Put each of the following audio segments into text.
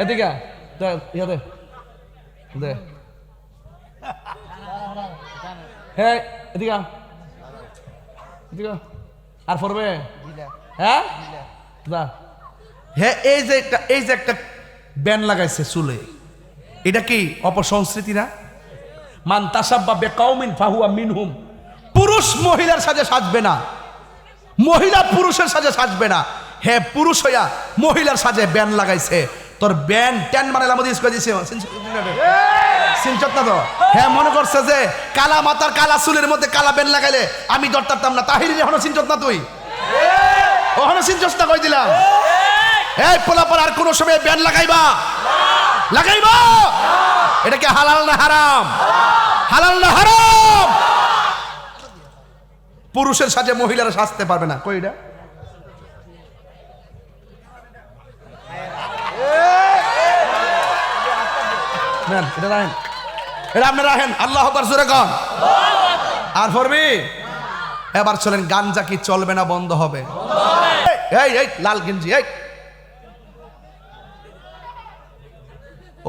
এদিকে দে দে হে এদিকে। এদিকে আর পড়বে হ্যাঁ হ্যাঁ এই যে একটা এই যে একটা ব্যান লাগাইছে চুলে। এটা কি অপসংস্কৃতি না? মান তাসাব্বা বেকাউমিন ফাহুয়া মিনহুম। পুরুষ মহিলার সাজে সাজবে না। মহিলা পুরুষের সাজে সাজবে না। হে পুরুষ হইয়া মহিলার সাজে ব্যান লাগাইছে। তোর ব্যান ট্যান মানে আমাদের স্কুলে দিছে। সিনচত না তো? হ্যাঁ মনে করছে যে কালা মাতার কালা চুলের মধ্যে কালা ব্যান লাগাইলে আমি দরতারতাম না। তাহির এখনও সিনচত না তুই? ওখানে সিনচত না কই দিলাম? এই পোলাপর আর কোন সময় ব্যান লাগাইবা? লাগাইবা? এটা কি হালাল না হারাম? হালাল না হারাম? পুরুষের সাথে মহিলারা সাজতে পারবে না। কইটা নেন এটা রাখেন। এটা আপনি রাখেন, আল্লাহ জোরে কন। আর ফরবি, এবার চলেন কি চলবে না বন্ধ হবে? এই এই, লাল গেঞ্জি, এই।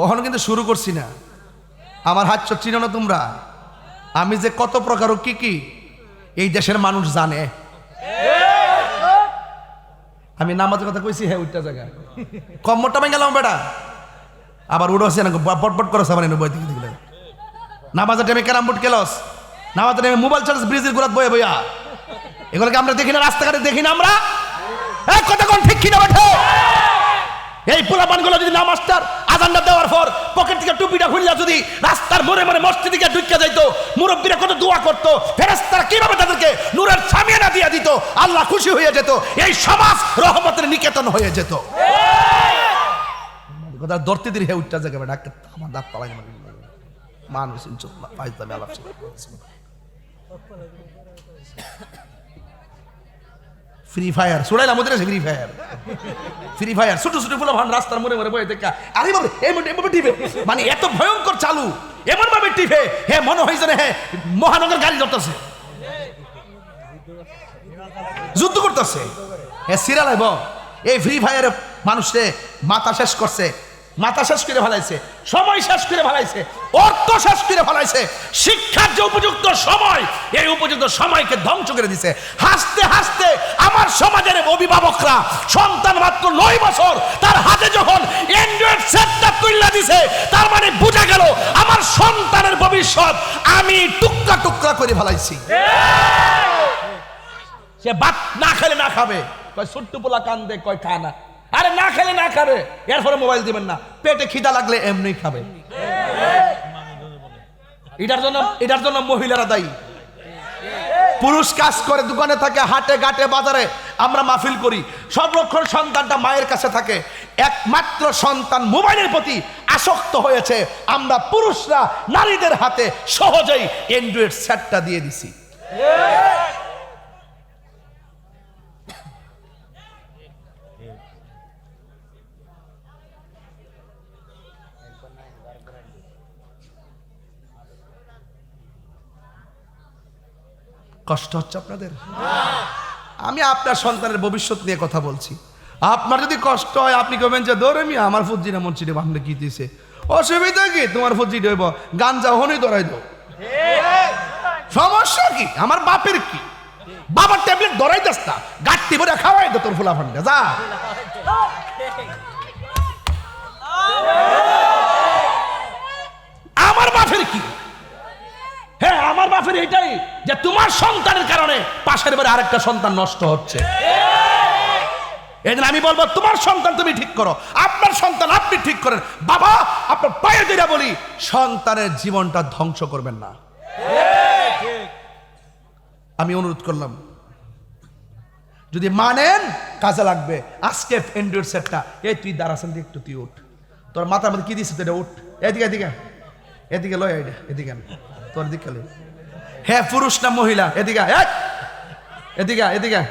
ওখানে কিন্তু শুরু করছি না। আমার হাত চিনো না তোমরা? আমি যে কত প্রকার কি কি, এই দেশের মানুষ জানে। আমি নামাজের কথা কইছি হ্যাঁ ওইটা জায়গা কম মোটা গেলাম, বেটা। আবার উড়োছে না বট করে সাবান বই দিকে দিলে নামাজের টাইমে ক্যারাম বোর্ড কেলস নামাজের টাইমে মোবাইল চার্জ ব্রিজের গুড়াত বয়ে বইয়া। এগুলোকে আমরা দেখি না, রাস্তাঘাটে দেখি না আমরা? এই কথা কোন ঠিক কিনা এই পোলাপানগুলো যদি আজানটা দেওয়ার পর পকেট থেকে টুপিটা যদি রাস্তার মোড়ে মোড়ে মসজিদ দিকে ঢুকে যাইতো, মুরব্বীরা কত দোয়া করতো ফেরেস্তারা কীভাবে তাদেরকে নূরের ছামিয়ানা দিয়ে দিত? আল্লাহ খুশি হয়ে যেত, এই সমাজ রহমতের নিকেতন হয়ে যেত। কথা ধরতে দিলে হে উঠটা আমার দাঁত পালাই মানুষ ইনচুত না পাইতামে আলাপ ফ্রি ফায়ার ওদের ফ্রি ফায়ার ফ্রি ফায়ার ছোট ছোট ফুলা ভান রাস্তার মোড়ে মোড়ে বয়ে আরে এমন টিপে। মানে এত ভয়ঙ্কর চালু এমন ভাবে টিপে, হে, মনে হয়েছে না হ্যাঁ মহানগর গাড়ি ধরতেছে। যুদ্ধ করতেছে। হে আইব। এই ফ্রি ফায়ারে মানুষে মাথা শেষ করছে। মাথা শেষ করে ফেলাইছে সময় শেষ করে ফেলাইছে অর্থ শেষ করে ফেলাইছে শিক্ষার যে উপযুক্ত সময় এই উপযুক্ত সময়কে ধ্বংস করে দিছে। হাসতে হাসতে আমার সমাজের অভিভাবকরা সন্তান মাত্র নয় বছর তার হাতে যখন অ্যান্ড্রয়েড সেটটা তুললা দিছে তার মানে বোঝা গেল আমার সন্তানের ভবিষ্যৎ আমি টুকরা টুকরা করে ফেলাইছি। সে ভাত না খেলে না খাবে। কয় ছোট্ট পোলা কান্দে কয় খা না। আরে না খেলে না খাবে। এরপরে মোবাইল দিবেন না। পেটে খিদা লাগলে এমনি খাবে। এটার জন্য এটার জন্য মহিলারা দায়ী। পুরুষ কাজ করে, দোকানে থাকে, হাটে, ঘাটে, বাজারে। আমরা মাহফিল করি। সংরক্ষণ সন্তানটা মায়ের কাছে থাকে। একমাত্র সন্তান মোবাইলের প্রতি আসক্ত হয়েছে। আমরা পুরুষরা নারীদের হাতে সহজেই অ্যান্ড্রয়েড সেটটা দিয়ে দিছি। কষ্ট হচ্ছে আপনাদের? আমি আপনার সন্তানের ভবিষ্যৎ নিয়ে কথা বলছি। আপনার যদি কষ্ট হয়, আপনি কবেন যে, দৌড়ে মি আমার ফুজি না মনচিটে বান্ধে কি দিছে অসুবিধা কি? তোমার ফুজি গান যা হনই দৌড়াই দো সমস্যা কি? আমার বাপের কি? বাবার ট্যাবলেট ধরাই দাস না। গাঁটটি ভরে খাওয়াই দো তোর ফুলা ফান্ডে যা। আমার বাপের কি? হ্যাঁ আমার বাপের এটাই যে তোমার সন্তানের কারণে পাশের বাড়ি আরেকটা সন্তান নষ্ট হচ্ছে। এদিন আমি বলব, তোমার সন্তান তুমি ঠিক করো, আপনার সন্তান আপনি ঠিক করেন। বাবা, আপনার পায়ে দিরা বলি, সন্তানের জীবনটা ধ্বংস করবেন না। আমি অনুরোধ করলাম, যদি মানেন, কাজে লাগবে। আজকে এন্ড্রয়েড সেটটা এই তুই দাঁড়াছেন একটু তুই উঠ। তোর মাথার মধ্যে কি দিচ্ছে তুই এটা উঠ। এদিকে এদিকে। এদিকে লয় এটা এদিকে। তোর দিকে হ্যাঁ পুরুষ না মহিলা, এদিকে! এদিকে এদিকে।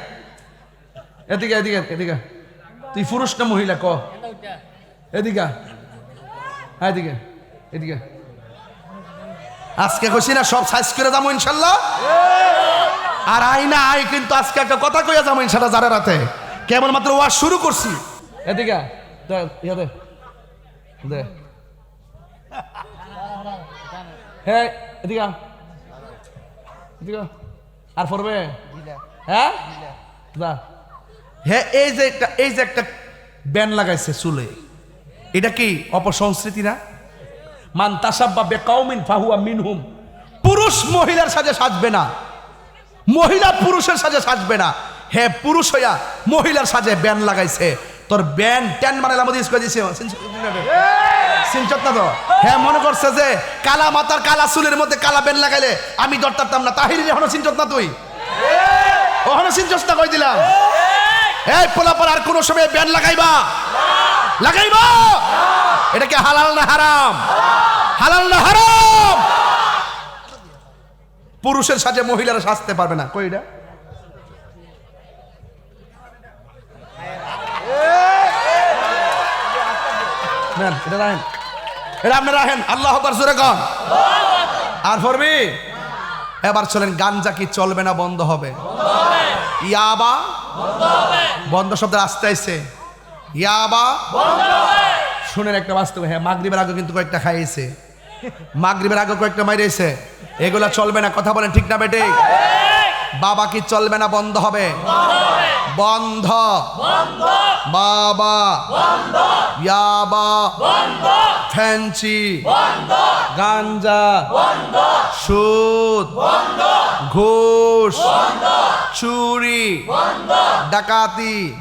এদিকে এদিকে এদিকে তুই পুরুষ না মহিলা, ক? এদিকে হ্যাঁ এদিকে এদিকে আজকে কইছি না, সব সাইজ করে যাব ইনশাল্লাহ। আর আই না আই কিন্তু আজকে একটা কথা কইয়া যাব ইনশাল্লাহ যারা রাতে। কেবল মাত্র ওয়াজ শুরু করছি। এদিকে দে। দে। হ্যাঁ এদিকে এদিকে আর পড়বে? হ্যাঁ? যা হ্যাঁ এই যে একটা এই যে একটা ব্যান লাগাইছে চুলে এটা কি অপসংস্কৃতি না? মান তাসাব্বা বেকাউমিন ফাহুয়া মিনহুম। পুরুষ মহিলার সাজে সাজবে না। মহিলা পুরুষের সাজে সাজবে না। হে পুরুষ হইয়া মহিলার সাজে ব্যান লাগাইছে। তোর ব্যান টেন মানে আমাদের স্কুলে দিছে। না হ্যাঁ মনে করছে যে কালা মাতার কালা চুলের মধ্যে কালা ব্যান লাগাইলে আমি দরতারতাম না। তাহির এখনও না তুই? ওখানে সিনচত না কই দিলাম? এই আর কোনো সময় ব্যান লাগাইবা? লাগাইবা? এটা কি হালাল না হারাম? হালাল না হারাম? পুরুষের সাথে মহিলারা সাজতে পারবে না। কইটা নেন, এটা এটা আর ফরবি, এবার চলেন, গাঞ্জা কি চলবে না বন্ধ হবে? ইয়াবা বন্ধ শব্দ আসতে আইছে ইয়াবা শুনেন একটা বাস্তব হ্যাঁ মাগরিবের আগে কিন্তু কয়েকটা খাইয়েছে। মাগরিবের আগে কয়েকটা মাইরেছে। এগুলা চলবে না, কথা বলেন ঠিক না বেটে বাবা কি চলবে না বন্ধ হবে? বন্ধ। বাবা। ইয়াবা। ফ্যান্সি। গাঞ্জা। সুদ। ঘুষ। চুরি। ডাকাতি।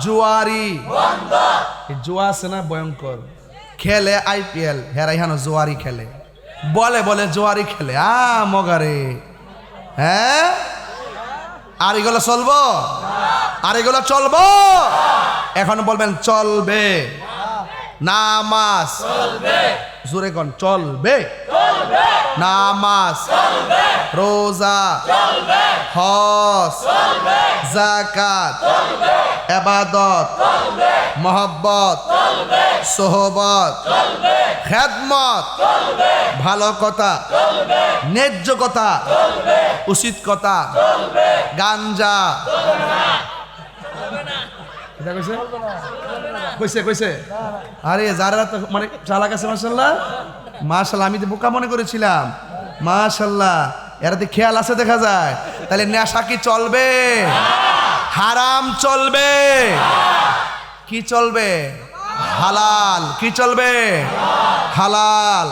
জুয়ারি। জুয়া আছে না ভয়ঙ্কর? খেলে আইপিএল হেরাই হানো জোয়ারি খেলে। বলে বলে জোয়ারি খেলে আ মগারে। হ্যাঁ? আর এগুলো চলবো? আর এগুলো চলবো? এখন বলবেন চলবে। নামাজ। জোরে কন চলবে। নামাজ, রোজা, হজ জাকাত এবাদত মহব্বত, সোহবত, খেদমত, ভালো কথা, ন্যায্য কথা, উচিত কথা, গাঞ্জা। কইছে? কইছে আরে যারা মানে চালাক আছে মাসাল্লাহ মাশাল্লাহ আমি তো বোকা মনে করেছিলাম। মাশাল্লাহ এরাতে খেয়াল আছে দেখা যায়। তাহলে নেশা কি চলবে? হারাম চলবে। কি চলবে? হালাল। কি চলবে? হালাল।